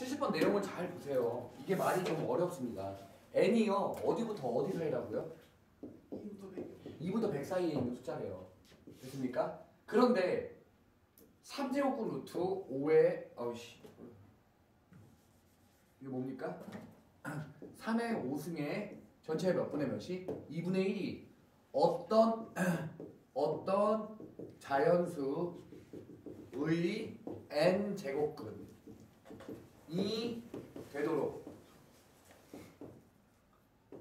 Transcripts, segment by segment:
70번 내용을 잘 보세요. 이게 말이 좀 어렵습니다. n이요 어디부터 어디 사이라고요? 2부터 100 2부터 100 사이에 있는 숫자래요. 됐습니까? 그런데 3제곱근 루트 5의 어우씨 이거 뭡니까? 3의 5승의 전체의 몇 분의 몇이? 2분의 1이 어떤 어떤 자연수의 n 제곱근 이 되도록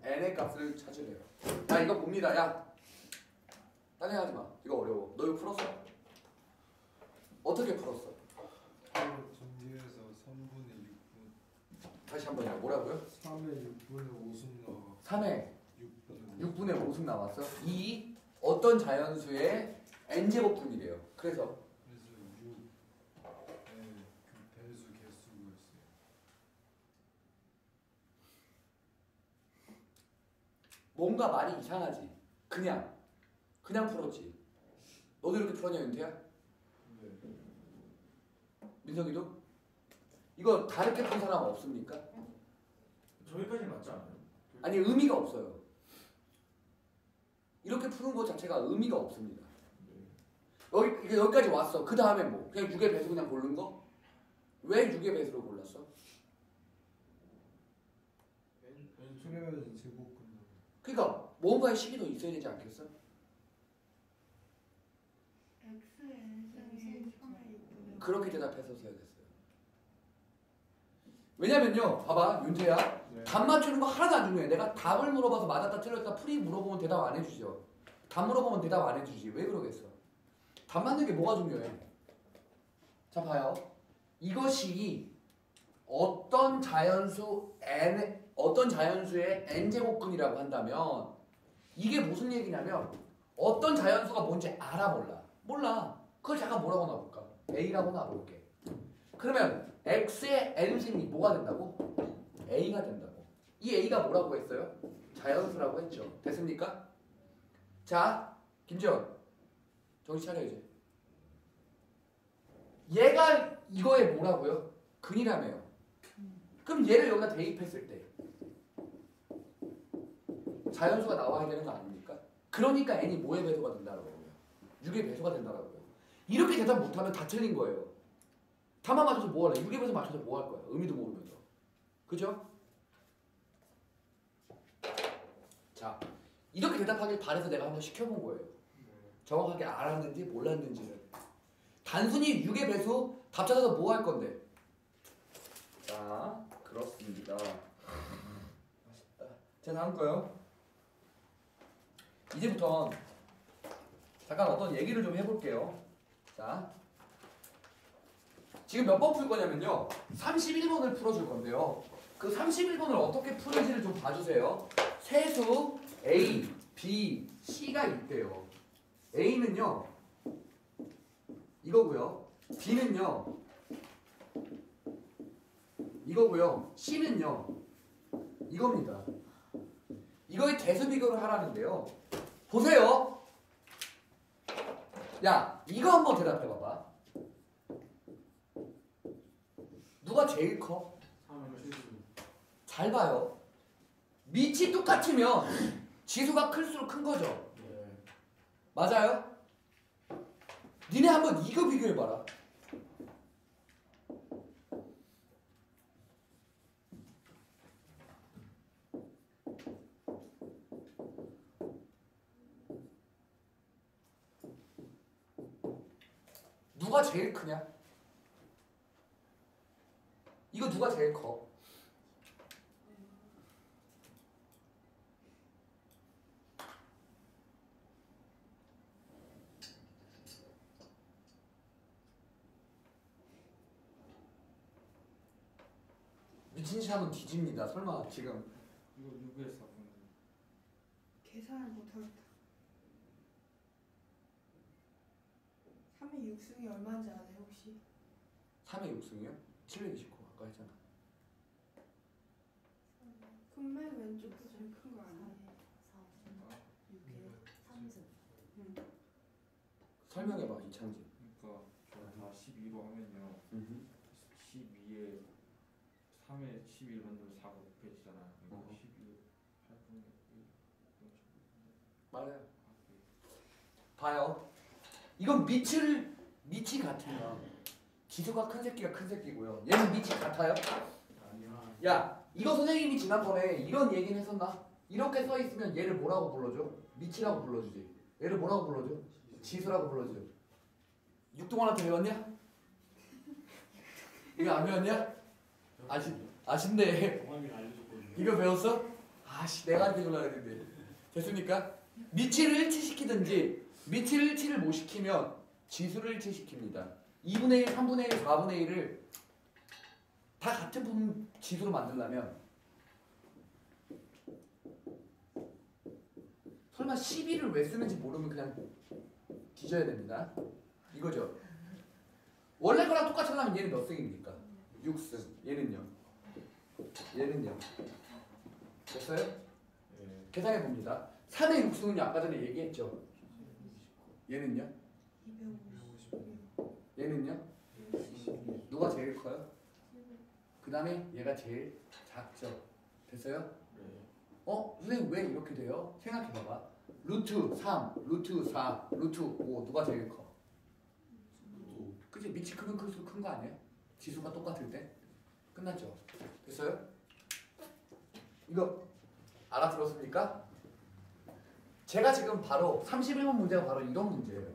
n의 값을 찾으래요. 야 이거 봅니다. 야 딴생하지 마. 이거 어려워. 너 이거 풀었어? 어떻게 풀었어? 전기에서 3분의 6분 다시 한번 요 뭐라고요? 3의 6분의 5승 나와 3에 6분의 6분의 5승 나왔어. 이 어떤 자연수의 n제곱분이래요. 그래서 그래서 6의 그 배수 개수가 있어요 뭔가 말이 이상하지. 그냥 그냥 풀었지. 너도 이렇게 풀었냐 윤태야? 네 민석이도? 이거 다르게 푼 사람 없습니까? 저기까지 맞지 않아요? 아니 의미가 없어요. 이렇게 푸는 것 자체가 의미가 없습니다. 여기 이게 여기까지 왔어. 그 다음에 뭐? 그냥 6의 배수 그냥 고른 거? 왜 6의 배수로 골랐어? 그러면 제곱근 그러니까 뭔가의 더 있어야 되지 않겠어? xn승이 3의 6분의 그렇게 대답했었어야 됐어요. 왜냐면요, 봐봐, 윤태야. 네. 답 맞추는 거 하나도 안 중요해. 내가 답을 물어봐서 맞았다 틀렸다 풀이 물어보면 대답 안 해주죠. 답 물어보면 대답 안 해주지. 왜 그러겠어? 답 맞는 게 뭐가 중요해? 자, 봐요. 이것이 어떤 자연수 n 어떤 자연수의 n 제곱근이라고 한다면 이게 무슨 얘기냐면 어떤 자연수가 뭔지 알아 몰라? 몰라. 그걸 잠깐 뭐라고 놔볼까? a라고 놔볼게. 그러면 x의 n승이 뭐가 된다고? a가 된다고. 이 a가 뭐라고 했어요? 자연수라고 했죠. 됐습니까? 자, 김지원. 정신 차려 이제. 얘가 이거에 뭐라고요? 근이라며요. 그럼 얘를 여기다 대입했을 때 자연수가 나와야 되는 거 아닙니까? 그러니까 n이 뭐의 배수가 된다라고요? 6의 배수가 된다라고요. 이렇게 대답 못하면 다 틀린 거예요. 답만 맞춰서 뭐 할래? 6의 배수 맞춰서 뭐 할 거야? 의미도 모르면서. 그죠? 자, 이렇게 대답하길 바래서 내가 한번 시켜본 거예요. 정확하게 알았는지 몰랐는지를. 단순히 6의 배수 답 찾아서 뭐 할 건데? 자, 그렇습니다. 맛있다. 자, 다음 거요. 이제부터 잠깐 어떤 얘기를 좀 해볼게요. 자, 지금 몇 번 풀 거냐면요. 31번을 풀어줄 건데요. 그 31번을 어떻게 푸는지를 좀 봐주세요. 세수 A, B, C가 있대요. A는요. 이거고요. B는요. 이거고요. C는요. 이겁니다. 이거의 대수 비교를 하라는데요. 보세요. 야, 이거 한번 대답해 봐봐. 누가 제일 커? 3의 실수 잘 봐요. 밑이 똑같으면 지수가 클수록 큰 거죠. 네 맞아요? 니네 한번 이거 비교해 봐라. 누가 제일 크냐? 이거 누가 제일 커? 미친 짓 하면 뒤집니다. 설마 지금 이거 6의 4분 계산을 못하겠다 3의 6승이 얼마인지 아세요 혹시? 3의 6승이요? 729 아까 했잖아. 그럼 맨 왼쪽도 제일 큰 거 아니에요? 6이요? 3승 응. 설명해봐 이창진. 그러니까 저다 12로 하면요 12에 3에 11 만들면 4가 곱해지잖아요. 그러니까 어. 11 8분의 1 맞아요. 봐요. 이건 밑을 밑이 같으면 지수가 큰 새끼가 큰 새끼고요. 얘는 밑이 같아요. 아니야. 야, 이거 선생님이 지난번에 이런 얘기는 했었나? 이렇게 써 있으면 얘를 뭐라고 불러줘? 밑이라고 불러주지. 얘를 뭐라고 불러줘? 지수라고 불러줘. 육동원한테 배웠냐? 이거 안 배웠냐? 아시 아신데. 이거 배웠어? 아씨 내가 이렇게 졸라 했는데 됐습니까? 미치를 일치시키든지 미치를 일치를 못 시키면 지수를 일치시킵니다 2분의 1, 3분의 1, 4분의 1을 다 같은 분 지수로 만들려면 설마 12를 왜 쓰는지 모르면 그냥 뒤져야 됩니다 이거죠 원래 거랑 똑같이 하려면 얘는 몇 승입니까? 6승 얘는요 얘는요 됐어요? 네. 계산해 봅니다. 3의 6승은요 아까 전에 얘기했죠. 얘는요? 250. 얘는요? 누가 제일 커요? 그 다음에 얘가 제일 작죠. 됐어요? 네. 어? 선생님 왜 이렇게 돼요? 생각해봐봐. 루트 3, 루트 4, 루트 5 누가 제일 커? 그치? 밑이 크면 클수록 큰 거 아니에요? 지수가 똑같을 때? 끝났죠? 됐어요? 이거 알아들었습니까? 제가 지금 바로 31번 문제가 바로 이런 문제예요.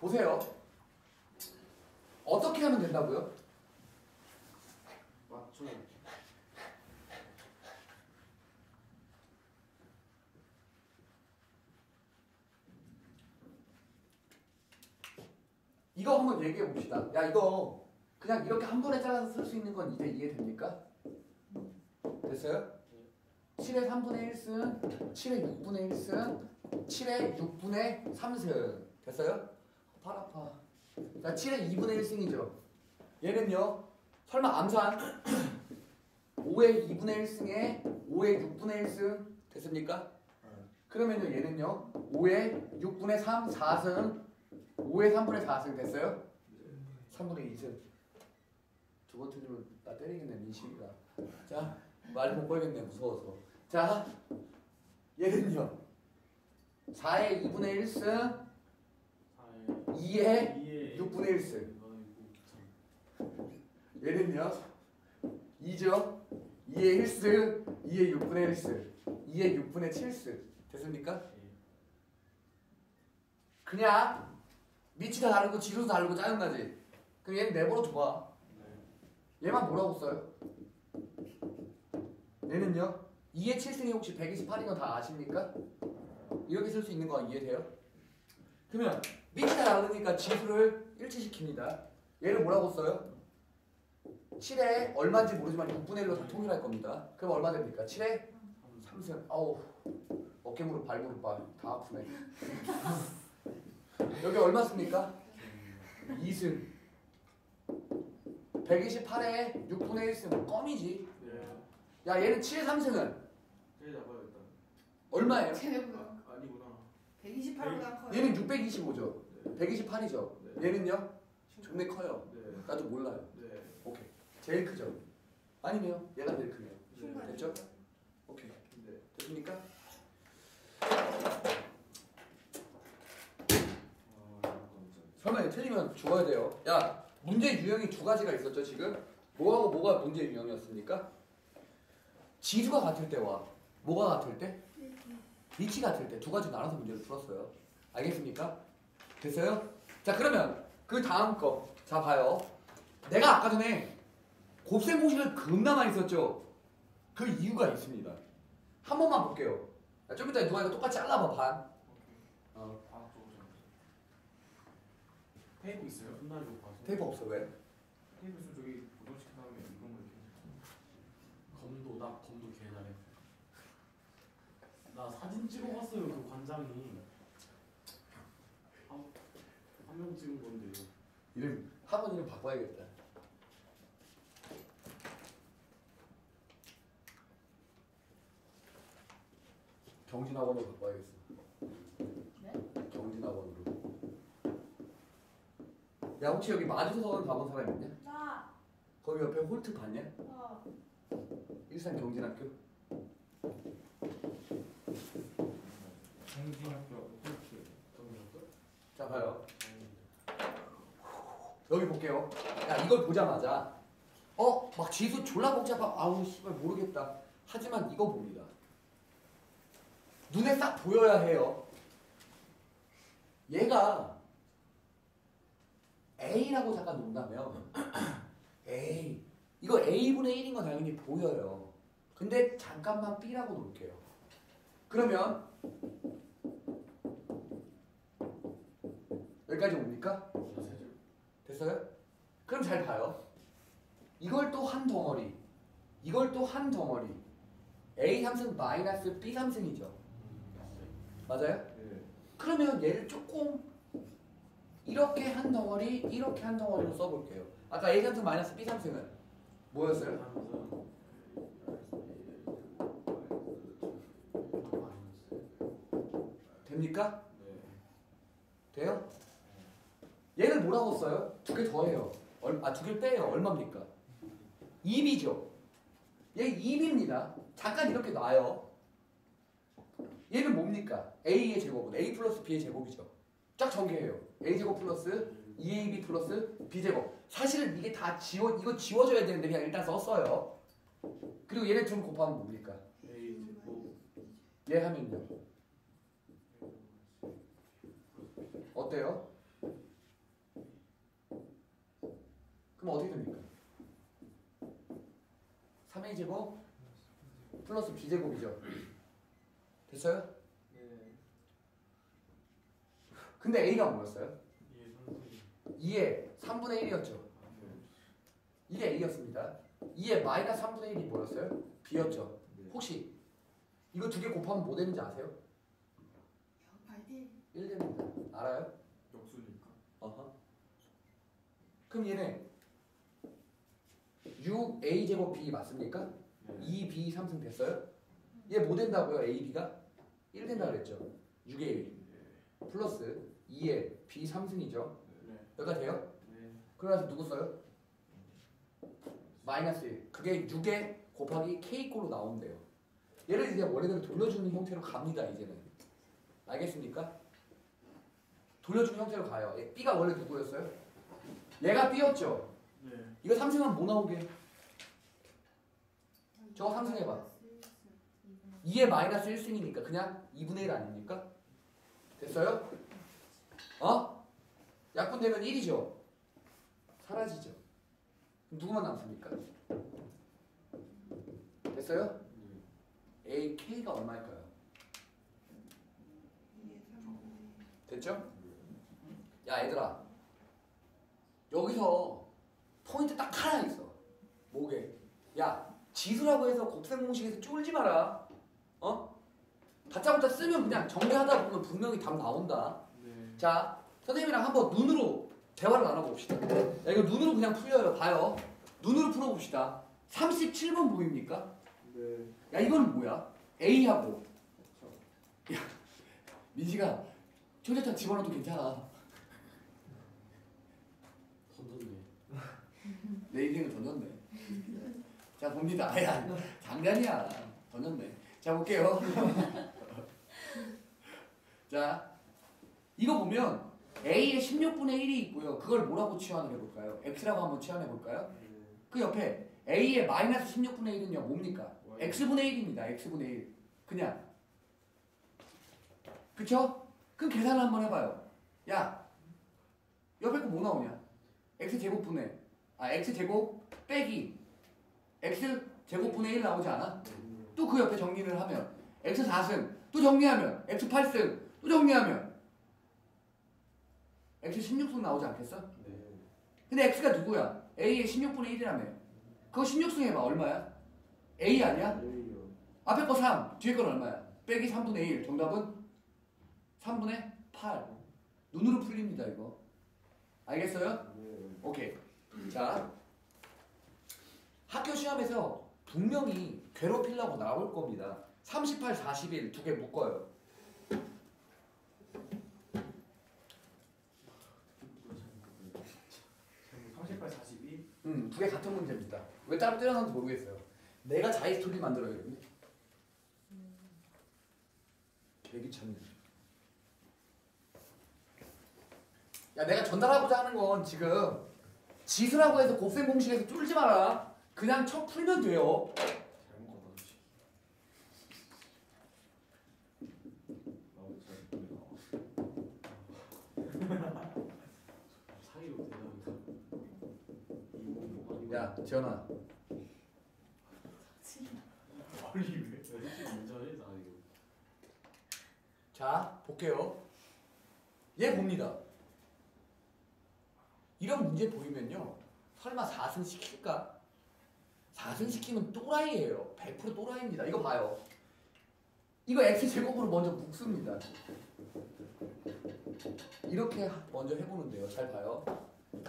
보세요. 어떻게 하면 된다고요? 맞죠. 이거 한번 얘기해 봅시다. 야 이거 그냥 이렇게 한 번에 잘라서 쓸 수 있는 건 이제 이해됩니까? 됐어요? 7의 3분의 1승, 7의 6분의 1승, 7의 6분의 3승 됐어요? 팔 아파. 자 7의 2분의 1승이죠. 얘는요. 설마 암산 5의 2분의 1승에 5의 6분의 1승 됐습니까? 그러면요 얘는요 5의 6분의 3 4승 5의 3분의 4승 됐어요? 3분의 2승 두 번 틀리면 나 때리겠네 민식이가 자 말이 못 걸겠네 무서워서. 자 얘는요 4의 2분의 1승 2의 2에 6분의 1승 얘는요 2죠? 2의 1승 2의 6분의 1승 2의 6분의 7승 됐습니까? 그냥 밑이 다 다르고 지수도 다르고 짜증나지. 그럼 얘는 내버려 둬봐. 얘만 뭐라고 써요? 얘는요 2의 7승이 혹시 128인 건 다 아십니까? 이렇게 쓸 수 있는 거 이해돼요? 그러면 다 다르니까 지수를 일치시킵니다 얘를 뭐라고 써요? 7에 얼마인지 모르지만 6분의 1로 다 통일할 겁니다 그럼 얼마 됩니까? 7에 3승 아우 어깨 무릎 발 무릎 발다 아프네 여기 얼마 씁니까? 2승 128에 6분의 1승 껌이지 네. 야 얘는 7의 3승은 제일 잡아야겠다. 얼마예요? 쟤네보다 아, 아니구나. 128보다 커요. 얘는 625죠 네. 128이죠 네. 얘는요? 존내 커요 네. 나도 몰라요 네. 오케이 제일 크죠? 아니네요 얘가 제일 크네요 중간. 됐죠? 오케이 네. 됐습니까? 아, 설마 이거 틀리면 죽어야 돼요. 야, 문제 유형이 두 가지가 있었죠, 지금? 뭐하고 뭐가 문제 유형이었습니까? 지수가 같을 때와 뭐가 같을 때? 위치 같을 때 두 가지 나눠서 문제를 풀었어요. 알겠습니까? 됐어요? 자, 그러면 그 다음 거. 자, 봐요. 내가 아까 전에 곱셈 공식을 겁나 많이 썼죠? 그 이유가 있습니다. 한 번만 볼게요. 야, 좀 이따 누가 이거 똑같이 잘라봐, 반. 어. 테이프 있어요? 테이프 없어, 왜? 테이프 있으면 저기 고정시킨 다음에 이런 거 이렇게. 검도 나 검도 개 잘해. 나 사진 찍어봤어요 그 관장이. 한 명 찍은 건데. 이름 학원 이름 바꿔야겠다. 경진학원으로 바꿔야겠어. 경진학원으로. 야 혹시 여기 마주서원 가본 사람 있냐? 나. 거기 옆에 홀트 봤냐? 어. 일산 경진학교. 성진학교 그렇게 자 봐요. 여기 볼게요. 야 이걸 보자마자 어 막 지수 졸라 복잡하 아우 씨발 모르겠다. 하지만 이거 봅니다. 눈에 싹 보여야 해요. 얘가 A라고 잠깐 놓는다면 A 이거 A분의 1인 건 당연히 보여요. 근데 잠깐만 B라고 놓을게요. 그러면 여기까지 옵니까? 됐어요? 그럼 잘 봐요. 이걸 또 한 덩어리, 이걸 또 한 덩어리. A 삼승 마이너스 B 삼승이죠. 맞아요? 네. 그러면 얘를 조금 이렇게 한 덩어리, 이렇게 한 덩어리로 써볼게요. 아까 A 삼승 마이너스 B 삼승은 뭐였어요? 됩니까? 네. 돼요? 얘를 뭐라고 써요? 두 개 더해요. 얼, 아, 두 개 빼요. 얼마입니까? 2b죠. 얘 2b입니다. 잠깐 이렇게 놔요. 얘는 뭡니까? a의 제곱은 a 플러스 b의 제곱이죠. 쫙 전개해요. a 제곱 플러스 2ab 플러스 b 제곱. 사실은 이게 다 지워 이거 지워져야 되는데 그냥 일단 썼어요. 그리고 얘네 둘 곱하면 뭡니까? A 제곱 얘 하면요. 어때요? 그럼 어떻게 됩니까? 3a 제곱 플러스 b 제곱이죠. 됐어요? 네. 근데 a가 뭐였어요? 이해 선생님 2의 3분의 1이었죠. 이게 a였습니다. 2의 마이너스 3분의 1이 뭐였어요? b였죠. 네. 혹시 이거 두 개 곱하면 뭐 되는지 아세요? 발디 1 됩니다. 알아요? 역수니까. 어허. 그럼 얘네 6a 제곱 b 맞습니까? 네. 2b 3승 됐어요? 얘 뭐 된다고요? a, b가 1 된다 그랬죠. 6의 1 플러스 2의 b 3승이죠. 네. 여기가 돼요? 네. 그래서 누구 써요? 마이너스 1. 그게 6에 곱하기 k꼴로 나온대요. 얘를 이제 원래대로 돌려주는 형태로 갑니다. 이제는. 알겠습니까? 돌려주는 형태로 가요. 얘 b가 원래 누구였어요? 얘가 b였죠. 네 이거 삼승하면 뭐 나오게? 저거 상승해봐. 2의 마이너스 1승이니까 그냥 2분의 1 아닙니까? 됐어요? 어? 약분되면 1이죠? 사라지죠? 그럼 누구만 남습니까? 됐어요? A, K가 얼마일까요? 2의 3분의 됐죠? 야 얘들아 여기서 포인트 딱 하나 있어 뭐게? 야 지수라고 해서 곱셈 공식에서 쫄지 마라. 어? 다짜고짜 쓰면 그냥 정리하다 보면 분명히 답 나온다. 네. 자 선생님이랑 한번 눈으로 대화를 나눠봅시다. 야 이거 눈으로 그냥 풀려요. 봐요. 눈으로 풀어봅시다. 37번 보입니까? 네. 야 이거는 뭐야? A하고. 야 민지가 초대장 집어넣어도 괜찮아. 던졌네. 내 인생을 던졌네 자 봅니다 아야 장난이야 던졌네 자 볼게요 자 이거 보면 A의 16분의 1이 있고요 그걸 뭐라고 치환을 해볼까요? X라고 한번 치환해 볼까요? 네. 그 옆에 A의 마이너스 16분의 1은요 뭡니까? X분의 1입니다 X분의 1 그냥 그쵸? 그럼 계산을 한번 해봐요 야 옆에 거 뭐 나오냐? X제곱분의 아 X제곱 빼기 X제곱분의 1 나오지 않아? 또 그 옆에 정리를 하면 X 4승 또 정리하면 X 8승 또 정리하면 X 16승 나오지 않겠어? 네. 근데 X가 누구야? A의 16분의 1이라며 그거 16승 해봐 얼마야? A 아니야? 앞에 거 3, 뒤에 건 얼마야? 빼기 3분의 1. 정답은 3분의 8. 눈으로 풀립니다, 이거. 알겠어요? 네. 오케이. 자. 학교 시험에서 분명히 괴롭히려고 나올 겁니다. 38, 41 두 개 묶어요. 38, 42. 음, 두 개 같은 문제입니다. 왜 따로 때려놨는지 모르겠어요. 내가 자기 스토리 만들어야겠네. 개귀찮네. 야 내가 전달하고자 하는 건 지금 지수라고 해서 곱셈 공식에서 쫄지 마라. 그냥 쳐 풀면 돼요. 야 지현아. 자 볼게요. 얘 봅니다. 이런 문제 보이면요. 설마 4승 시킬까? 4승 시키면 또라이예요. 100% 또라이입니다. 이거 봐요. 이거 x 제곱으로 먼저 묶습니다. 이렇게 하- 먼저 해보는데요. 잘 봐요.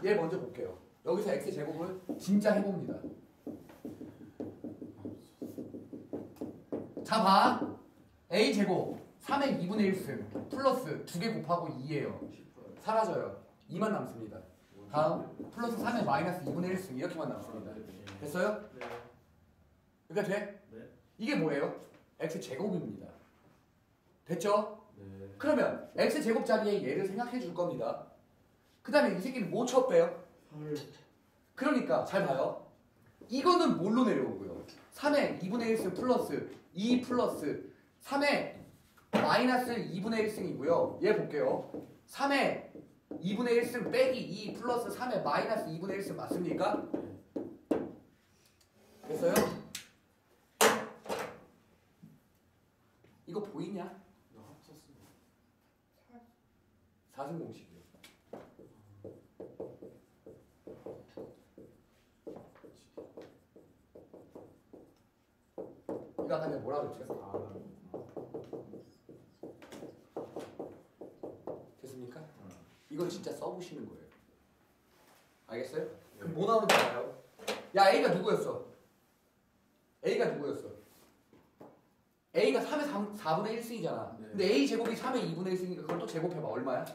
얘 먼저 볼게요. 여기서 x 제곱을 진짜 해봅니다. 자 봐. a 제곱 3의 2분의 1승 플러스 2개 곱하고 2예요. 10%. 사라져요. 2만 남습니다. 다음 플러스 3의 마이너스 2분의 1승 이렇게만 남습니다. 됐어요? 네. 그러니까 돼? 네. 이게 뭐예요? x 제곱입니다. 됐죠? 네. 그러면 x 제곱 자리에 얘를 생각해 줄 겁니다. 그 다음에 이 새끼는 뭐 쳐 빼요? 8. 그러니까 잘 봐요. 이거는 뭘로 내려오고요? 3의 2분의 1승 플러스 2 플러스 3의 마이너스 2분의 1승이고요. 얘 볼게요. 3의 2분의 1승 빼기 2 플러스 3의 마이너스 2분의 1승 맞습니까? 됐어요? 이거 보이냐? 나 합쳤어. 4승 공식이요. 이거 아까 내가 뭐라 그랬죠? 됐습니까? 이건 진짜 써보시는 거예요. 알겠어요? 그럼 뭐 나오는지 알아요? 야 A가 누구였어? A가 누구였어? A가 3의 3, 4분의 1승이잖아. 네. 근데 A 제곱이 3의 2분의 1승이니까 그걸 또 제곱해봐. 얼마야?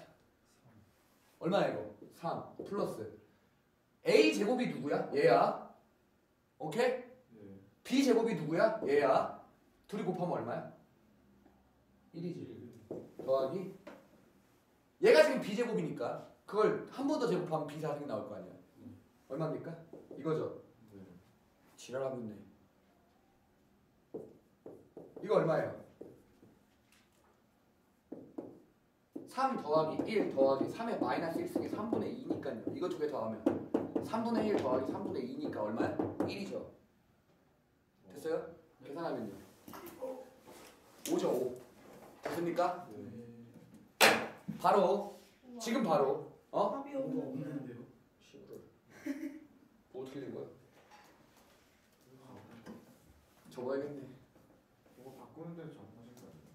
얼마야 이거? 3 플러스 A 제곱이 누구야? 얘야. 오케이? 네. B 제곱이 누구야? 얘야. 둘이 곱하면 얼마야? 1이지. 더하기 얘가 지금 b 제곱이니까 그걸 한 번 더 제곱하면 b 4승이 나올 거 아니야. 얼마입니까? 이거죠. 네. 지랄하고 있네. 이거 얼마예요? 3 더하기 1 더하기 3의 마이너스 1승이 3분의 2니까요. 이거 두 개 더하면 3분의 1 더하기 3분의 2니까 얼마야? 1이죠. 됐어요? 계산하면요. 5죠 5. 됐습니까? 네. 바로 지금 바로 어? 답이 없는 없는데요? 어떻게 된 거야? 접어야겠네. 이거 바꾸는 데 잘못하신 거 아니에요?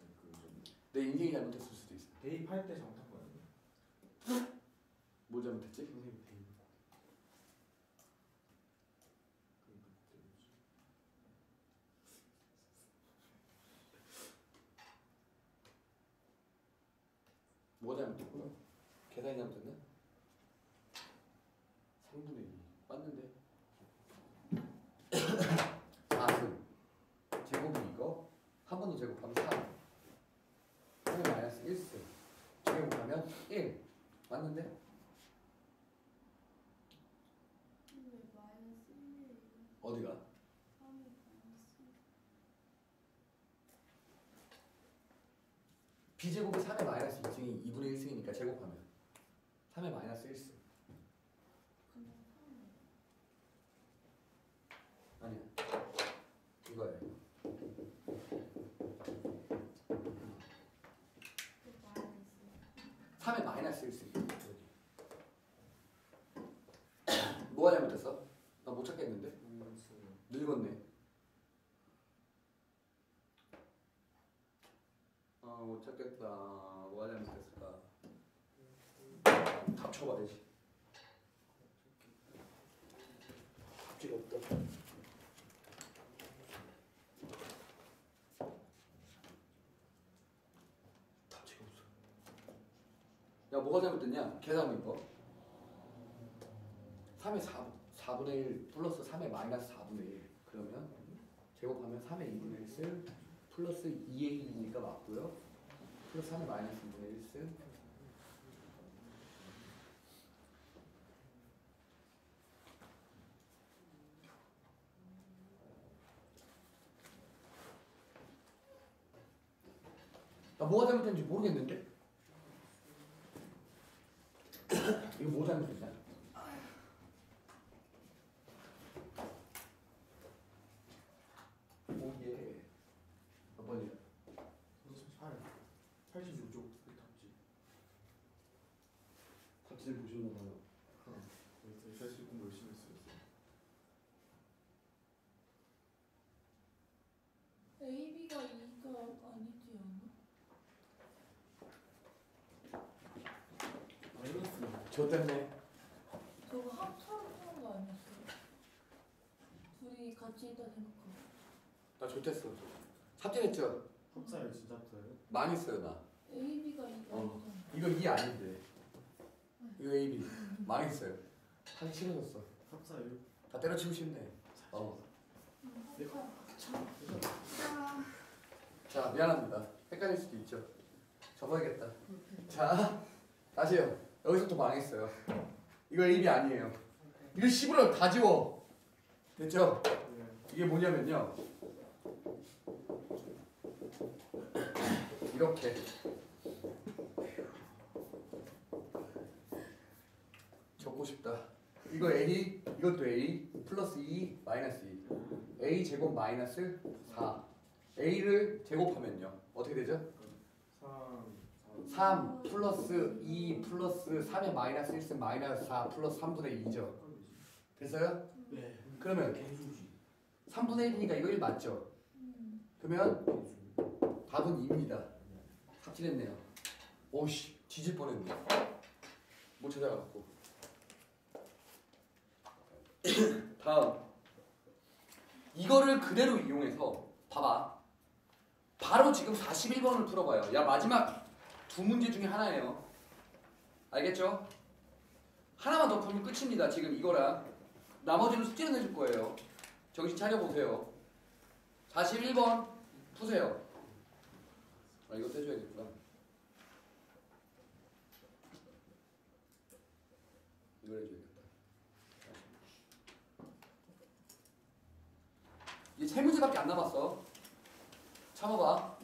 아니, 그 좀. 내 인생이 잘못했을 수도 있어. 대입할 때 잘못한 거 아니에요? 뭘 잘못했지? 선생님 대입. 뭐가 잘못했고요? 계산이 잘못했나? 3분의 2 맞는데? 4승 제곱이 이거 한 번 더 제곱하면 3 3의 마이너스 1승 제곱하면 1 맞는데? 왜 마이너스 1이에요? 어디가? 3이 마이너스 b제곱이 3의 마이너스 2승이 2분의 1승이니까 제곱하면. 3의 마이너스 1승 그냥 3이에요. 아니야 이거예요 또 마이너스 3의 마이너스 1승 뭐가 잘못됐어? 나 못 찾겠는데? 늙었네 아 못 찾겠다. 뭐가 잘못됐을까? 답쳐봐야지 답지가 없다. 답지가 없어. 야 뭐가 잘못됐냐? 계산한 거 3의 4, 4분의 1 플러스 3의 마이너스 4분의 1 그러면 제곱하면 3의 2분의 1승 플러스 2의 2니까 맞고요. 플러스 3의 마이너스 2분의 1승 나 뭐가 잘못된지 모르겠는데? 이거 뭐 잘못됐냐? 오예 몇 번이야? 저도 8 86쪽 탑지 답지를 보셨나 봐요 사실 공부 열심히 했어요 AB가 2가 아니지 않아? 마이너스 저 때문에. 저거 합쳐서 하는 거 아니었어? 둘이 같이 있다 생각하고. 나 좋댔어. 삽질했죠? 합사를 진짜 합사예요? 많이 써요 나. AB가 2가 어. 아니잖아 이거 이 아닌데. 이거 AB 많이 써요. 하기 싫어졌어. 합사예요? 다 때려치고 싶네. 어. 네. 아, 자 미안합니다. 헷갈릴 수도 있죠. 접어야겠다. 자 다시요 여기서부터 망했어요. 이거 AB 아니에요. 이거 10으로 다 지워. 됐죠? 네 이게 뭐냐면요. 이렇게. 적고 싶다. 이거 A 이것도 A 플러스 2 마이너스 2 A 제곱 마이너스 4 A를 제곱하면요. 어떻게 되죠? 3 3 플러스 2 플러스 3의 마이너스 1승 마이너스 4 플러스 3분의 2죠 됐어요? 네 그러면 개수지 3분의 1이니까 이거 1 맞죠? 음. 그러면 답은 2입니다. 삽질했네요. 오씨 뒤질 뻔했네. 못 찾아갖고. 다음 이거를 그대로 이용해서 봐봐. 바로 지금 41번을 풀어봐요. 야 마지막 두 문제 중에 하나예요. 알겠죠? 하나만 더 풀면 끝입니다. 지금 이거랑 나머지는 숙제를 내줄 거예요. 정신 차려보세요. 41번 푸세요. 아 이거 떼줘야겠구나. 이걸 해줘야겠다. 이제 세 문제밖에 안 남았어. 참아봐.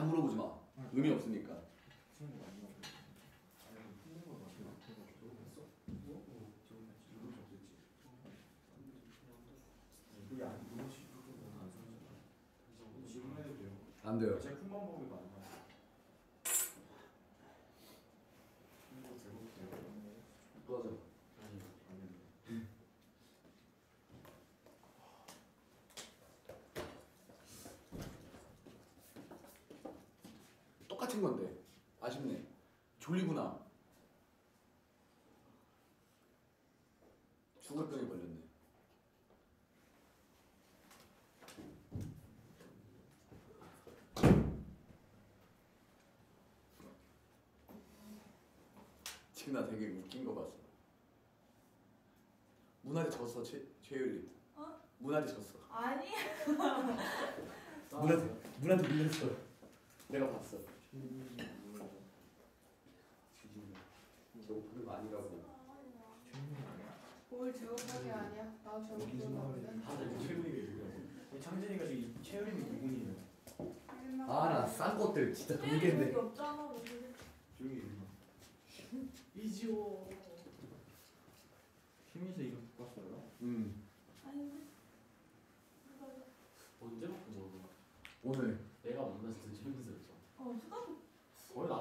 다 물어보지 마. 의미 없으니까. 안 돼요 안 돼요. 제 큰만 보기 맞나? 이거 제목돼요 맞아. 아니 아니 똑같은 건데 아쉽네. 졸리구나. 중간병에 걸렸네. 지금 나 되게 웃긴 거 봤어. 문화리 졌어 최 최율이. 어? 문화리 졌어. 아니 문화리 문화리 밀렸어. 내가 봤어. 제곱하는 거 아니라고 뭘 제곱하게 아니야? 나 제곱 기억나는데 다들 최근이 누구야? 창진이가 지금 최현이 누구예요? 아나싼 것들 진짜 네, 동계인데 없잖아 이지호 심의서 이름 바꿨어요? 음 아닌데? 누가 언제 바꾼 거야? 오늘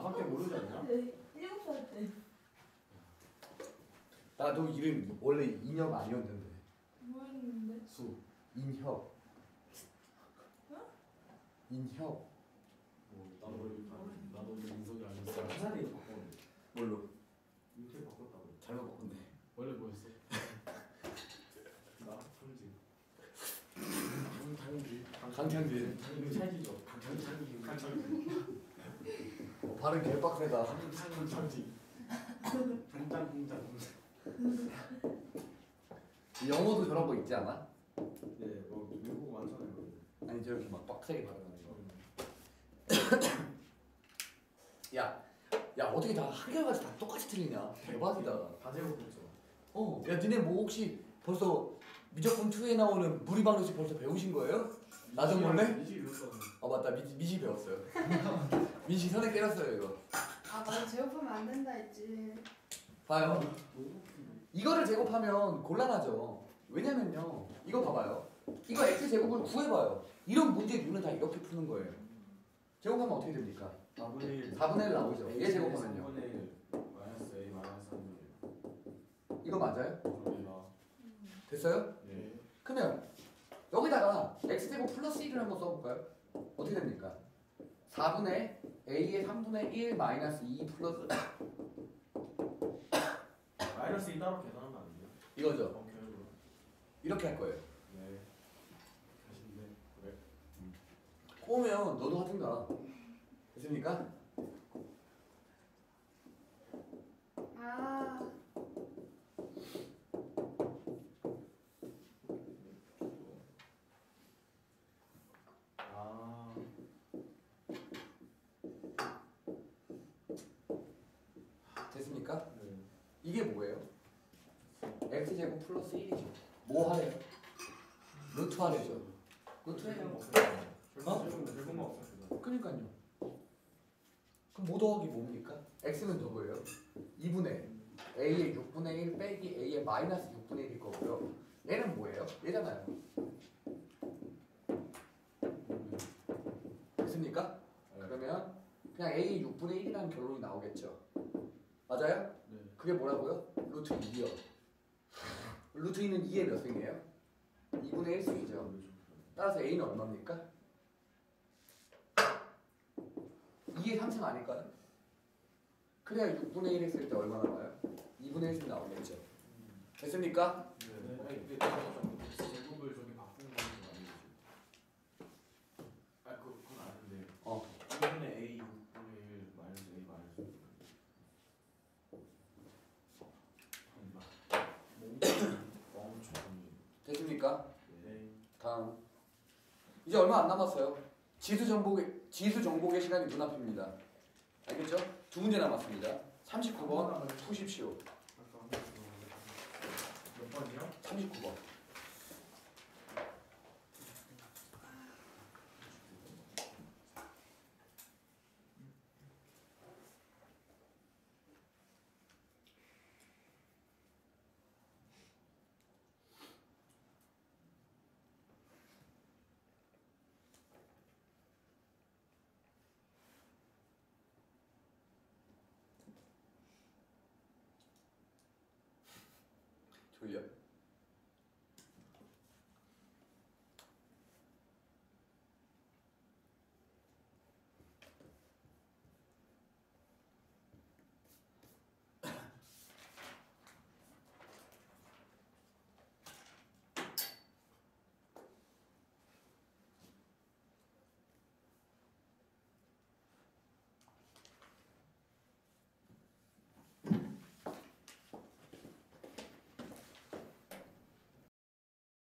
나밖에 모르지 않냐? 때, 일곱 살 때. 나도 이름 원래 인혁 아니었는데 뭐 했는데? 수. 인혁. 인혁. 뭐 나도 나도 민석이 아니었어. 이거 바꿨는데 뭘로? 인텔 바꿨다고 잘못 바꿨네. 원래 뭐였어? 나 창진 강창기. 강창진. 이거 찰지죠? 강창기. 강창진 어, 발음 개빡세다. 강창기. 간장 공장. 영어도 저런 거 있지 않아? 네 뭐 외국어 많잖아요 아니 저렇게 막 빡세게 발음하는 거. 야, 야 어떻게 다 한결같이 다 똑같이 틀리냐? 대박이다. 다 제곱했죠 어, 야 니네 뭐 혹시 벌써 미적분 2에 나오는 무리 방정식 벌써 배우신 거예요? 나도 몰래? 이지 이랬어. 아 맞다 미, 미지 배웠어요. 민식 선에 깨렸어요 이거. 아, 나 제곱하면 안 된다 했지. 봐요. 이거를 제곱하면 곤란하죠. 왜냐면요. 이거 봐봐요. 이거 x 제곱을 구해봐요. 이런 문제 류는 다 이렇게 푸는 거예요. 제곱하면 어떻게 됩니까? 4분의 1 4분의 1 나오죠. 얘 제곱하면요. 4분의 1 마이너스 A 마이너스 3분의 이거 맞아요? 1. 됐어요? 네. 그러면 여기다가 x 제곱 플러스 1을 한번 써볼까요? 어떻게 됩니까? 4분의 a의 3분의 1 마이너스 2 플러스 마이너스 2 따로 계산하면 안 돼요? 이거죠. 어, 이렇게 할 거예요. 네. 가신데. 그래. 꼬우면 너도 하든가. 됐습니까? 아, 아 됐습니까? 네. 이게 뭐예요? x 제곱 플러스 1이죠. 뭐 하래요? 루트 하래죠. 루트예요. 어? 결국만 없었어요 그러니까요. 그럼 뭐 더하기 뭡니까? x는 저거예요. 2분의 a의 6분의 1 빼기 a의 마이너스 6분의 1일 거고요. 얘는 뭐예요? 얘잖아요. 됐습니까? 그러면 그냥 a 6분의 1이라는 결론이 나오겠죠. 맞아요? 네. 그게 뭐라고요? 루트 2요. 루트 2는 2의 몇 승이에요? 2분의 1승이죠. 따라서 a는 얼마입니까? 2의 3승 아닐까요? 그래야 6분의 1 했을 때 얼마 나와요? 2분의 1승 나오겠죠. 됐습니까? 네. 아니 근데 제곱을 저기 바꾸는 건 아니지. 아 그, 그건 아는데. 어. 2분의 A 6분의 1 마이너스 A 마이너스 6. 엄청 됐습니까? 네. 다음. 이제 얼마 안 남았어요. 지수 정복의 지수 정복의 시간이 눈앞입니다. 알겠죠? 두 문제 남았습니다. 39번 푸십시오. 몇 번이요? 39번. 졸려?